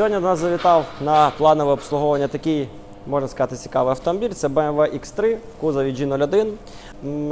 Сьогодні до нас завітав на планове обслуговування такий, можна сказати, цікавий автомобіль. Це BMW X3 в кузові G01.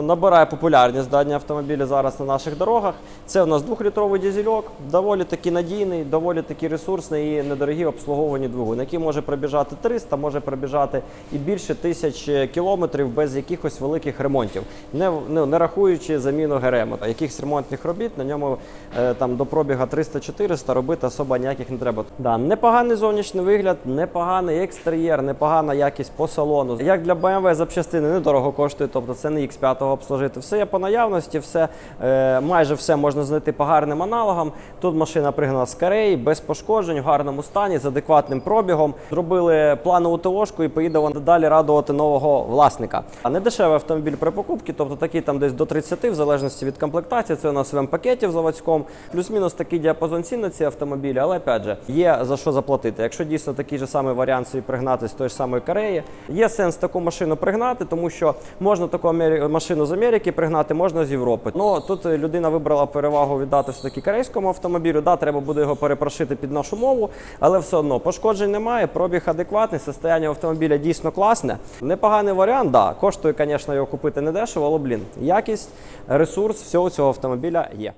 Набирає популярність дані автомобілі зараз на наших дорогах. Це у нас двохлітровий дизельок, доволі таки надійний, доволі таки ресурсний і недорогі обслуговувані двигун, який може пробіжати 300, може пробіжати і більше тисяч кілометрів без якихось великих ремонтів, не, ну, не рахуючи заміну ГРМ. Якихось ремонтних робіт на ньому е, там до пробіга 300-400 робити особо ніяких не треба. Да, непоганий зовнішній вигляд, непоганий екстер'єр, непогана якість по салону. Як для BMW запчастини недорого коштує, тобто це не X5 обслужити. Все є по наявності, все е, майже все можна знайти по гарним аналогам. Тут машина пригнана з Кореї, без пошкоджень, в гарному стані, з адекватним пробігом. Зробили планову ТОшку і поїде вона далі радувати нового власника. А не дешевий автомобіль при покупці, тобто такий там десь до 30, в залежності від комплектації. Це у нас в М-пакеті в заводському. Плюс-мінус такий діапазон цін на ці автомобілі, але опять же, є за що заплатити. Якщо дійсно такий же самий варіант собі пригнати з тої ж самої Кореї, є сенс таку машину пригнати, тому що можна таку машину з Америки пригнати, можна з Європи. Ну тут людина вибрала перевагу віддати все таки корейському автомобілю. Да, треба буде його перепрошити під нашу мову, але все одно пошкоджень немає. Пробіг адекватний, состояння автомобіля дійсно класне. Непоганий варіант, да. Коштує, звісно, його купити недешево, але блін, якість, ресурс всього цього автомобіля є.